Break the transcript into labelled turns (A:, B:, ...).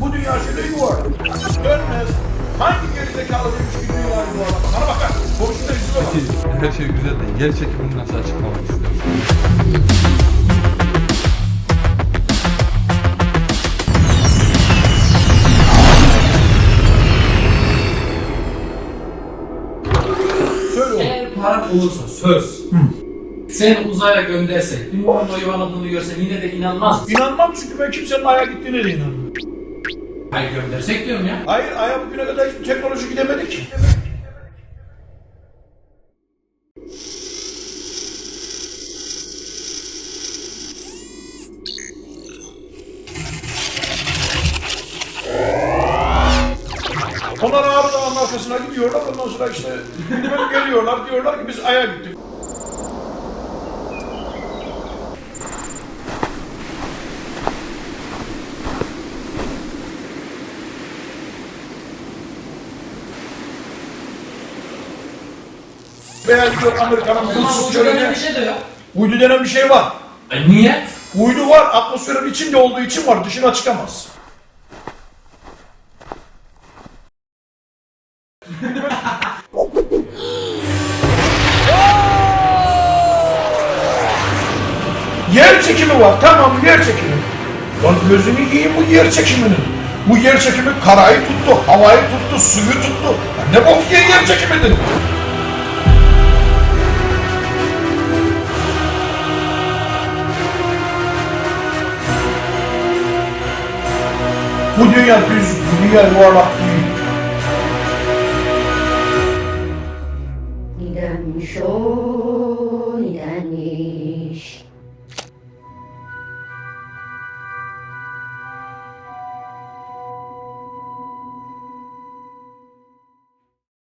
A: Bu dünya şöyle yuvarlak. Dönmez. Hangi gerizekalı demiş ki dünya yuvarlak? Bana bakar. Konuşta yüzüme bak.
B: Her şey güzel de yer çekimini nasıl açıklamak
A: oğlum.
C: Eğer paran olursa söz. Sen uzaya göndersek, dünyanın o yuvarladığını görsen yine de inanmaz mısın?
A: İnanmam çünkü ben kimsenin aya gittiğine de inanmıyorum.
C: Hayır göndersek diyorum ya.
A: Hayır aya bugüne kadar hiçbir teknoloji gidemedi ki. Onlar Ağrı Dağı'nın arkasına gidiyorlar. Ondan sonra işte geliyorlar diyorlar ki biz aya gittik. Veya gidiyor Amerika'nın
C: denen
A: çölüne.
C: bir şey de yok.
A: Uydu denen bir şey var.
C: E niye?
A: Uydu var, atmosferin içinde olduğu için var, dışına çıkamaz. yer çekimi var, tamam yer çekimi. Lan gözünü yiyeyim bu yer çekiminin. Bu yer çekimi karayı tuttu, havayı tuttu, suyu tuttu. Ya ne bok yer çekimidir? Bu dünya düz, bu dünya yuvarlak değil.
D: Giden şov